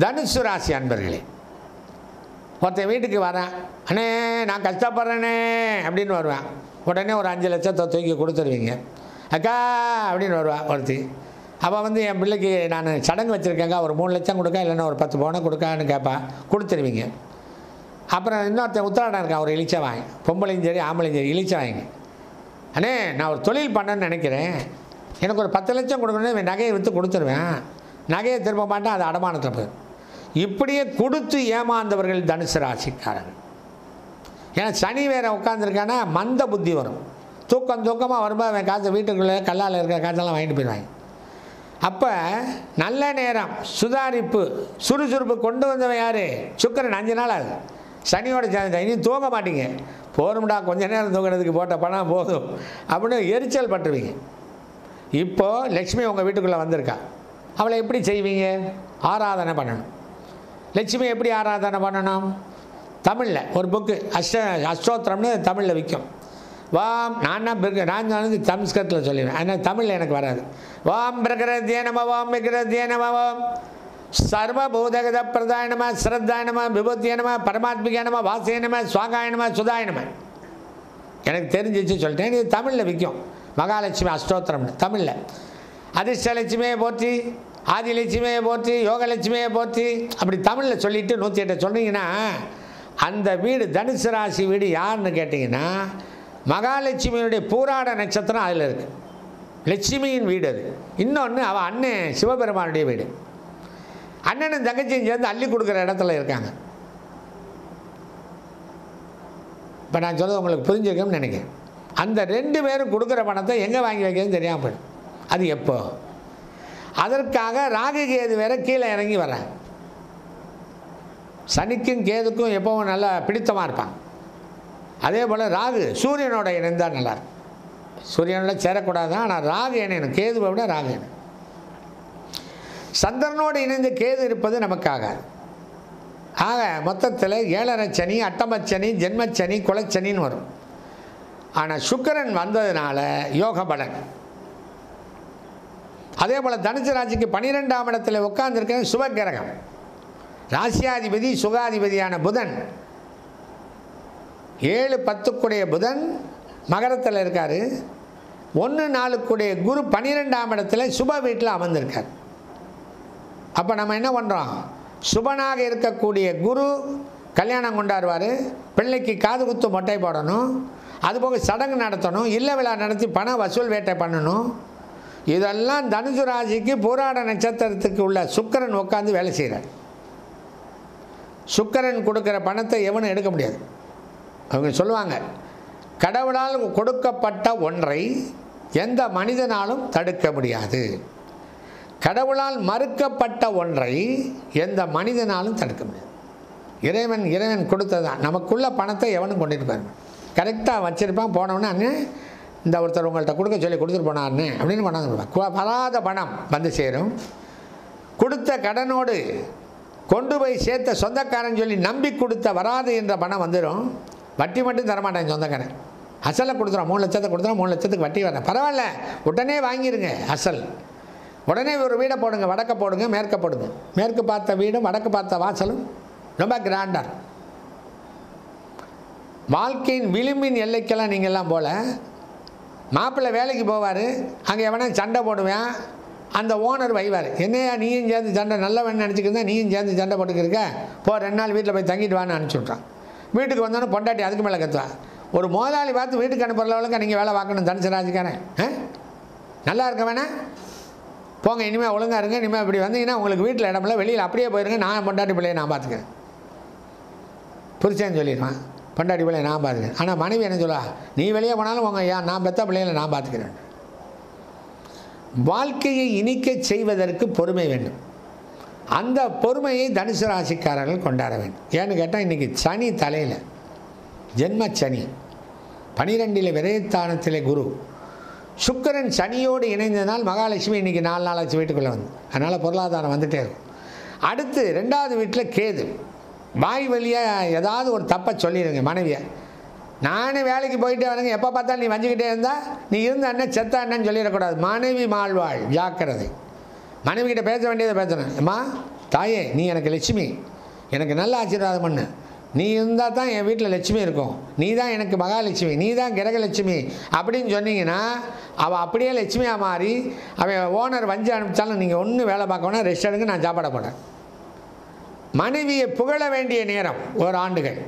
தனுசு ராசி அன்பர்களே ஒருத்தன் வீட்டுக்கு வரேன் அண்ணே நான் கஷ்டப்படுறேனே அப்படின்னு வருவேன். உடனே ஒரு அஞ்சு லட்சத்தை தூக்கி கொடுத்துருவீங்க. அக்கா அப்படின்னு வருவா ஒருத்தி. அவள் வந்து என் பிள்ளைக்கு நான் சடங்கு வச்சுருக்கேங்க ஒரு மூணு லட்சம் கொடுக்க இல்லைன்னா ஒரு பத்து பவுனை கொடுக்கான்னு கேட்பா கொடுத்துருவீங்க. அப்புறம் இன்னொருத்தன் உத்தராடம் இருக்கான் ஒரு இழிச்சை வாங்கி பொம்பளையும் சரி ஆம்பளையும் சரி இழிச்சை வாங்கி அண்ணே நான் ஒரு தொழில் பண்ணேன்னு நினைக்கிறேன். எனக்கு ஒரு பத்து லட்சம் கொடுக்கணும்னு நகையை விற்று கொடுத்துருவேன். நகையை திரும்ப மாட்டேன் அது அடமானத்தில் போயிடும். இப்படியே கொடுத்து ஏமாந்தவர்கள் தனுசு ராசிக்காரர்கள். ஏன்னா சனி வேற உட்காந்துருக்கானா மந்த புத்தி வரும். தூக்கம் தூக்கமாக வரும்போது அவன் காசை வீட்டுக்குள்ளே கல்லால் இருக்கிற காசெல்லாம் வாங்கிட்டு போயிடுவாங்க அப்போ நல்ல நேரம் சுதாரிப்பு சுறுசுறுப்பு கொண்டு வந்தவன் யார்? சுக்கரன் அஞ்சு நாள் ஆகுது. சனியோட சேர்ந்து இனி தூங்க மாட்டீங்க. போரும்டா கொஞ்ச நேரம் தூங்குறதுக்கு போட்ட பணம் போதும். அப்படின்னு எரிச்சல் பட்டுருவீங்க. இப்போது லக்ஷ்மி உங்கள் வீட்டுக்குள்ளே வந்திருக்கா. அவளை எப்படி செய்வீங்க? ஆராதனை பண்ணணும். லட்சுமி எப்படி ஆராதனை பண்ணணும்? தமிழில். ஒரு புக்கு அஷ்ட அஷ்டோத்திரம்னு தமிழில் விற்கும் வாம் நான் தான் பிறகு நான் வந்து சம்ஸ்கிருத்தில் சொல்லிடுவேன். ஆனால் தமிழில் எனக்கு வராது. வாம் பிரகிருத்திய நம வாம் விகிருத்திய நம வாம். சர்வபூதகத பிரதாய நம ஸ்ரத்தாய பரமாத்மிகானமா விபூத்திய சுவாகாயனமா பரமாத்மிக எனக்கு தெரிஞ்சிச்சு சொல்லிட்டேன். இது தமிழில் விற்கும் மகாலட்சுமி அஷ்டோத்திரம்னு தமிழில். அதிர்ஷ்டலட்சுமியை போற்றி ஆதிலட்சுமியை போற்றி யோகலட்சுமியை போற்றி அப்படி தமிழில் சொல்லிட்டு நூற்றி எட்டை சொன்னீங்கன்னா அந்த வீடு தனுசு ராசி வீடு யாருன்னு கேட்டிங்கன்னா மகாலட்சுமியினுடைய பூராட நட்சத்திரம் அதில் இருக்குது லட்சுமியின் வீடு அது. இன்னொன்று அவள் அண்ணன் சிவபெருமானுடைய வீடு. அண்ணனும் தங்கச்சியும் சேர்ந்து அள்ளி கொடுக்குற இடத்துல இருக்காங்க. இப்போ நான் சொல்றது உங்களுக்கு புரிஞ்சிருக்கும்னு நினைக்கிறேன். அந்த ரெண்டு பேரும் கொடுக்குற பணத்தை எங்கே வாங்கி வைக்கிறதுன்னு தெரியாமல் போயிடும். அது எப்போது அதற்காக ராகு கேது வேற கீழே இறங்கி வர்றேன் சனிக்கும் கேதுக்கும் எப்பவும் நல்லா பிடித்தமாக இருப்பான். அதே போல் ராகு சூரியனோட இணைந்தால் நல்லா சூரியனோட சேரக்கூடாது ஆனால் ராகு இணையணும். கேதுவை விட ராகு இணையணும். சந்திரனோடு இணைந்து கேது இருப்பது நமக்காக. ஆக மொத்தத்தில் ஏழரை சனி அட்டமச்சனி ஜென்மச்சனி குலச்சனின்னு வரும். ஆனால் சுக்கிரன் வந்ததுனால யோக பலன் அதே போல் தனுசு ராசிக்கு பன்னிரெண்டாம் இடத்துல உட்கார்ந்துருக்க சுபகிரகம் ராசியாதிபதி சுகாதிபதியான புதன். ஏழு பத்துக்குடைய புதன் மகரத்தில் இருக்கார். ஒன்று நாளுக்குடைய குரு பன்னிரெண்டாம் இடத்துல சுப வீட்டில் அமர்ந்திருக்கார். அப்போ நம்ம என்ன பண்ணுறோம் சுபனாக இருக்கக்கூடிய குரு கல்யாணம் கொண்டாடுவார். பிள்ளைக்கு காது குத்து மொட்டை போடணும். அதுபோக சடங்கு நடத்தணும். இல்ல விழா நடத்தி பண வசூல் வேட்டை பண்ணணும். இதெல்லாம் தனுசு ராசிக்கு போராட நட்சத்திரத்துக்கு உள்ள சுக்கரன் உட்காந்து வேலை செய்கிறார் சுக்கரன் கொடுக்குற பணத்தை எவனும் எடுக்க முடியாது. அவங்க சொல்லுவாங்க கடவுளால் கொடுக்கப்பட்ட ஒன்றை எந்த மனிதனாலும் தடுக்க முடியாது. கடவுளால் மறுக்கப்பட்ட ஒன்றை எந்த மனிதனாலும் தடுக்க முடியாது. இறைவன் இறைவன் கொடுத்ததான் நமக்குள்ள பணத்தை எவனும் கொண்டுட்டு போயிருப்பான் கரெக்டாக வச்சுருப்பான் போனவொடனே இந்த ஒருத்தர் உங்கள்கிட்ட கொடுக்க சொல்லி கொடுத்துட்டு போனாருன்னு அப்படின்னு கொண்டாந்து வராத பணம் வந்து சேரும். கொடுத்த கடனோடு கொண்டு போய் சேர்த்த சொந்தக்காரன் சொல்லி நம்பி கொடுத்த வராது என்ற பணம் வந்துடும் வட்டி மட்டும் தரமாட்டேன் சொந்தக்காரன். அசலை கொடுத்துறோம் மூணு லட்சத்தை கொடுத்துறோம் மூணு லட்சத்துக்கு வட்டி வரேன் பரவாயில்ல. உடனே வாங்கிடுங்க அசல். உடனே ஒரு வீடை போடுங்க. வடக்க போடுங்க. மேற்க போடுங்க. மேற்கு பார்த்த வீடும் வடக்கு பார்த்த வாசலும் ரொம்ப கிராண்டாக வாழ்க்கையின் விளிம்பின் எல்லைக்கெல்லாம் நீங்கள்லாம் போல மாப்பிள்ளை வேலைக்கு போவார் அங்கே எவனா சண்டை போடுவேன் அந்த ஓனர் வைவார். என்னையா நீயும் சேர்ந்து சண்டை நல்லவன் நினச்சிக்கிருந்தா நீயும் சேர்ந்து சண்டை போட்டுக்கிருக்க? போ ரெண்டு நாள் வீட்டில் போய் தங்கிட்டு வான்னு அனுப்பிச்சி விட்றான் வீட்டுக்கு வந்தோன்னே பொண்டாட்டி அதுக்கு மேலே கத்துவான் ஒரு முதலாளி பார்த்து வீட்டுக்கு அனுப்புகிற அளவுக்கு நீங்கள் வேலை பார்க்கணும் தனுசு ராசிக்காரன். ஆ? நல்லா இருக்க வேணாம் போங்க இனிமேல் ஒழுங்காக இருங்க இனிமேல் இப்படி வந்தீங்கன்னா உங்களுக்கு வீட்டில் இடமில்ல வெளியில் அப்படியே போயிருங்க நான் பொண்டாட்டி பிள்ளையை நான் பார்த்துக்கிறேன் புரிச்சேன்னு சொல்லிடுவான். பண்டாடி பிள்ளையை நான் பார்த்துக்கிறேன் ஆனால் மனைவி என்ன சொல்லா நீ வெளியே போனாலும் உங்கள் ஐயா நான் பெத்த பிள்ளைகளை நான் பார்த்துக்கிறேன். வாழ்க்கையை இனிக்க செய்வதற்கு பொறுமை வேண்டும். அந்த பொறுமையை தனுசு ராசிக்காரர்கள் கொண்டாட வேண்டும். ஏன்னு கேட்டால் இன்றைக்கி சனி தலையில் ஜென்ம சனி பனிரெண்டில் விரயத்தானத்தில் குரு. சுக்கிரன் சனியோடு இணைந்ததால் மகாலட்சுமி இன்றைக்கி நாலு நாளாச்சு வீட்டுக்குள்ளே வந்து. அதனால் பொருளாதாரம் வந்துட்டே இருக்கும். அடுத்து ரெண்டாவது வீட்டில் கேது. வாய் வழியாக ஏதாவது ஒரு தப்பை சொல்லிடுங்க மனைவியை. நானே வேலைக்கு போயிட்டே வரேங்க எப்போ பார்த்தாலும் நீ வஞ்சிக்கிட்டே இருந்தால் நீ இருந்த அண்ணன் செத்த அண்ணன் சொல்லிடக்கூடாது. மனைவி மாழ்வாள் ஜாக்கிரதை. மனைவிக்கிட்ட பேச வேண்டியதை பேசணும் அம்மா தாயே நீ எனக்கு லட்சுமி. எனக்கு நல்ல ஆசீர்வாதம் பண்ணு. நீ இருந்தால் தான் என் வீட்டில் லட்சுமி இருக்கும். நீ தான் எனக்கு மகாலட்சுமி. நீ தான் கிரகலட்சுமி அப்படின்னு சொன்னீங்கன்னா அவள் அப்படியே லட்சுமியாக மாறி அவன் ஓனர் வஞ்சி அனுப்பிச்சாலும் நீங்கள் ஒன்றும் வேலை பார்க்கணும் ரெஸ்ட் எடுங்க நான் சாப்பாட போட்டேன் மனைவியை புகழ வேண்டிய நேரம் ஒரு ஆண்டுகள்.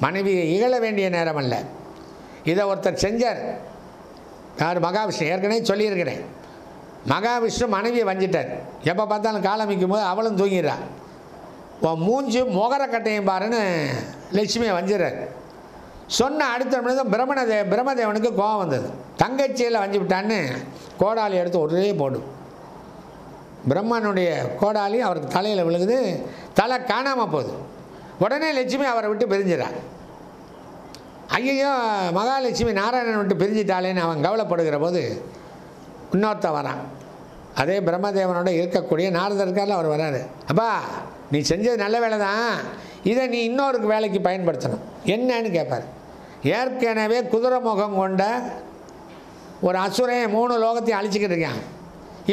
மனைவியை இகழ வேண்டிய நேரம் அல்ல. இதை ஒருத்தர் செஞ்சார். யார்? மகாவிஷ்ணு. ஏற்கனவே சொல்லியிருக்கிறேன். மகாவிஷ்ணு மனைவியை வஞ்சிட்டார். எப்போ பார்த்தாலும் காலமிக்கும் போது அவளும் தூங்கிடுறான் உன் மூஞ்சி முகரக்கட்டையும் பாருன்னு லட்சுமியை வஞ்சிடுறார். சொன்ன அடுத்த நிமிடம் பிரம்மணதே பிரம்மதேவனுக்கு கோபம் வந்தது. தங்கச்சியில் வஞ்சி விட்டான்னு கோடாலி எடுத்து ஒரே போடும் பிரம்மனுடைய கோடாலி அவருக்கு தலையில் விழுகுது. தலை காணாமல் போகுது. உடனே லட்சுமி அவரை விட்டு பிரிஞ்சிடா ஐயையோ மகாலட்சுமி நாராயணன் விட்டு பிரிஞ்சிட்டாளேன்னு அவன் கவலைப்படுகிற போது இன்னொருத்தன் வரான். அதே பிரம்மதேவனோட இருக்கக்கூடிய நாரதர் இருக்கார்ல அவர் வராரு. அப்பா நீ செஞ்சது நல்ல வேலை தான். இதை நீ இன்னொருக்கு வேலைக்கு பயன்படுத்தணும். என்னன்னு கேட்பார் ஏற்கனவே குதிரை முகம் கொண்ட ஒரு அசுரன் மூணு லோகத்தையும் அழிச்சிக்கிட்டு இருக்கான்.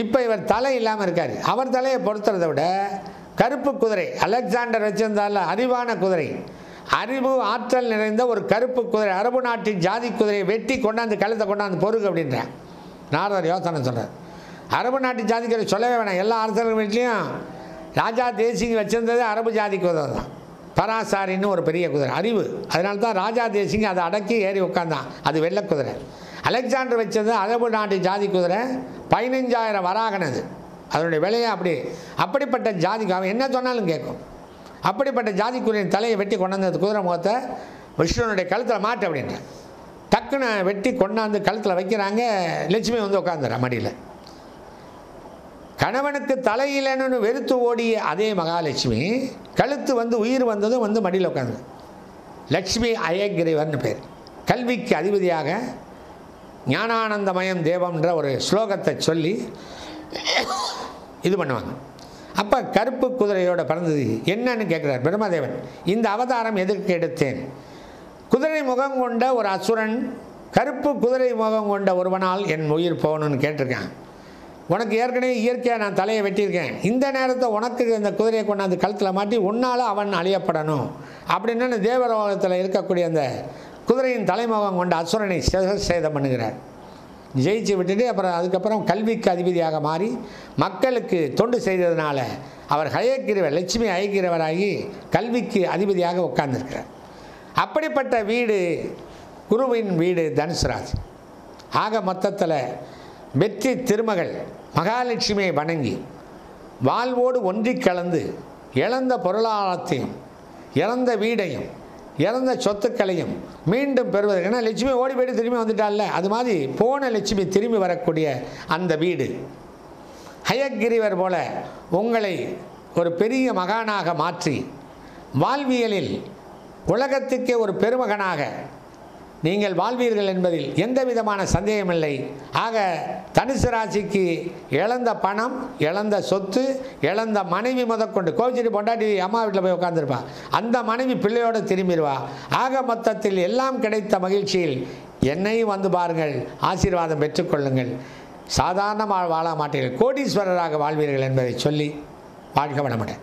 இப்போ இவர் தலை இல்லாமல் இருக்கார். அவர் தலையை பொறுத்துறதை விட கருப்பு குதிரை அலெக்சாண்டர் வச்சிருந்தால அறிவான குதிரை. அறிவு ஆற்றல் நிறைந்த ஒரு கருப்பு குதிரை அரபு நாட்டின் ஜாதி குதிரையை வெட்டி கொண்டாந்து கழுத்தை கொண்டாந்து பொறுக்கு அப்படின்றேன் நாரதர் யோசனை சொல்கிறார் அரபு நாட்டு ஜாதி சொல்லவே வேணாம். எல்லா அரசர்கள் வீட்லேயும் ராஜா தேசிங் வச்சிருந்தது அரபு ஜாதி குதிரை தான். பராசாரின்னு ஒரு பெரிய குதிரை. அறிவு. அதனால தான் ராஜா தேசிங் அதை அடக்கி ஏறி உட்காந்தான். அது வெள்ளை குதிரை அலெக்சாண்டர் வச்சது அரபு நாட்டு ஜாதி குதிரை பதினஞ்சாயிரம் வராகனது. அதனுடைய விலையை அப்படி அப்படிப்பட்ட ஜாதிக்கு அவன் என்ன சொன்னாலும் கேட்கும். அப்படிப்பட்ட ஜாதி தலையை வெட்டி கொண்டாந்து குதிரை முகத்தை விஷ்ணுனுடைய கழுத்தில் மாட்டு அப்படின்ற டக்குன்னு வெட்டி கொண்டாந்து கழுத்தில் வைக்கிறாங்க லட்சுமி வந்து உட்காந்துறா மடியில். கணவனுக்கு தலையிலன்னு வெறுத்து ஓடிய அதே மகாலட்சுமி கழுத்து வந்து உயிர் வந்ததும் வந்து மடியில் உட்காந்து லட்சுமி அயக்கிரிவர்னு பேர். கல்விக்கு அதிபதியாக ஞானானந்தமயம் தேவம்ன்ற ஒரு ஸ்லோகத்தை சொல்லி இது பண்ணுவாங்க. அப்போ கருப்பு குதிரையோட பிறந்தது என்னன்னு கேட்குறார் பிரம்மதேவன். இந்த அவதாரம் எதற்கு எடுத்தேன்? குதிரை முகம் கொண்ட ஒரு அசுரன் கருப்பு குதிரை முகம் கொண்ட ஒருவனால் என் உயிர் போகணும்னு கேட்டிருக்கேன். உனக்கு ஏற்கனவே இயற்கையாக நான் தலையை வெட்டியிருக்கேன். இந்த நேரத்தை உனக்கு இந்த குதிரையை கொண்டாந்து கழுத்தில் மாட்டி உன்னால் அவன் அழியப்படணும். அப்படின்னு தேவரோகத்தில் இருக்கக்கூடிய அந்த குதிரையின் தலைமுகம் கொண்ட அசுரனை சேதம் பண்ணுகிறார். ஜெயிச்சு விட்டுட்டு அப்புறம் அதுக்கப்புறம் கல்விக்கு அதிபதியாக மாறி மக்களுக்கு தொண்டு செய்ததுனால அவர் ஹயக்கிரவர் லட்சுமி அயக்கிறவராகி கல்விக்கு அதிபதியாக உட்கார்ந்துருக்கிறார். அப்படிப்பட்ட வீடு குருவின் வீடு தனுசுராஜ் ஆக மொத்தத்தில் வெற்றி திருமகள் மகாலட்சுமியை வணங்கி வாழ்வோடு ஒன்றிக் கலந்து இழந்த பொருளாதாரத்தையும் இறந்த வீடையும் இறந்த சொத்துக்களையும் மீண்டும் பெறுவதற்கு. ஏன்னா லட்சுமி ஓடி போயிட்டு திரும்பி வந்துட்டால அது மாதிரி போன லட்சுமி திரும்பி வரக்கூடிய அந்த வீடு. ஹயக்கிரிவர் போல உங்களை ஒரு பெரிய மகானாக மாற்றி வாழ்வியலில் உலகத்துக்கே ஒரு பெருமகனாக நீங்கள் வாழ்வீர்கள் என்பதில் எந்த விதமான சந்தேகமில்லை. ஆக தனுசு ராசிக்கு இழந்த பணம் இழந்த சொத்து இழந்த மனைவி முதற்கொண்டு கோவிச்சிட்டு பொண்டாட்டி அம்மா வீட்டில் போய் உட்காந்துருப்பா அந்த மனைவி பிள்ளையோடு திரும்பிடுவா ஆக மொத்தத்தில் எல்லாம் கிடைத்த மகிழ்ச்சியில் என்னையும் வந்து பாருங்கள் ஆசீர்வாதம் பெற்றுக்கொள்ளுங்கள் சாதாரணமாக வாழ மாட்டீர்கள். கோடீஸ்வரராக வாழ்வீர்கள் என்பதை சொல்லி வாழ்க வளமுடன்.